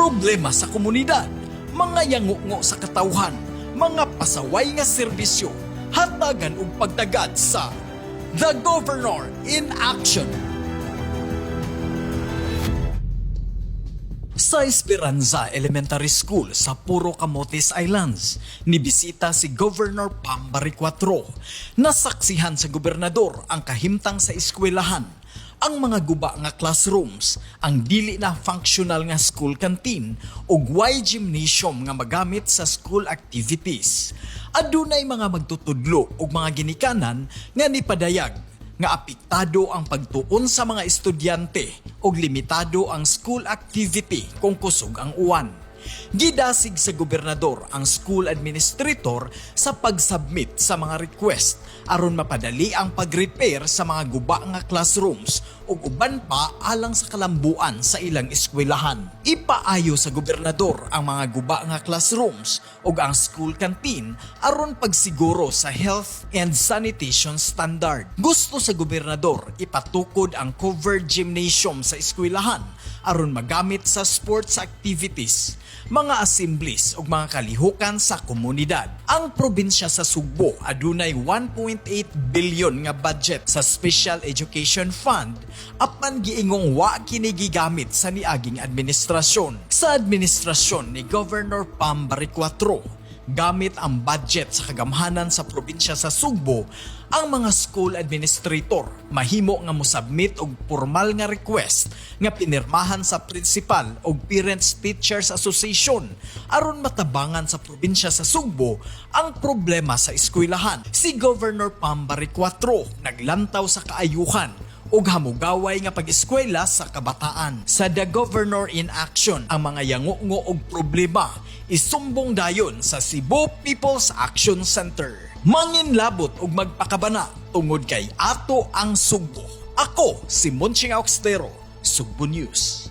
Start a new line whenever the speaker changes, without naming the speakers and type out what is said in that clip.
problema sa komunidad, mga yangungo sa katawhan, mga pasaway nga serbisyo, hatagan ug pagtagad sa The Governor in Action. Sa Esperanza Elementary School sa Puro Camotes Islands, nibisita si Governor Pambari 4. Nasaksihan sa gobernador ang kahimtang sa eskwelahan, ang mga guba nga classrooms, ang dili na functional nga school canteen ug Y gymnasium nga magamit sa school activities. Adunay mga magtutudlo ug mga ginikanan nga nipadayag nga apektado ang pagtuon sa mga estudyante ug limitado ang school activity kung kusog ang uwan. Gidasig sa gobernador ang school administrator sa pag-submit sa mga request aron mapadali ang pag-repair sa mga guba nga classrooms ug uban pa alang sa kalambuan sa ilang eskwelahan. Ipaayo sa gobernador ang mga guba nga classrooms ug ang school canteen aron pagsiguro sa health and sanitation standard. Gusto sa gobernador ipatukod ang covered gymnasium sa eskwelahan aron magamit sa sports activities, mga assemblies ug mga kalihukan sa komunidad. Ang probinsya sa Sugbo adunay 1.8 billion nga budget sa Special Education Fund apan giingong wa kini gigamit sa niaging administrasyon. Sa administrasyon ni Governor Pam Baricquatro, gamit ang budget sa kagamhanan sa probinsya sa Sugbo, ang mga school administrator mahimo nga mosubmit og formal nga request nga pinirmahan sa principal og Parents Teachers Association aron matabangan sa probinsya sa Sugbo ang problema sa eskwelahan. Si Governor Pambari 4 naglantaw sa kaayuhan ug hamugaway nga pag-eskwela sa kabataan. Sa The Governor in Action, ang mga yangungo og problema isumbong dayon sa Cebu People's Action Center. Manginlabot ug magpakabana tungod kay ato ang Sugbo. Ako si Monching Auxtero, Sugbo News.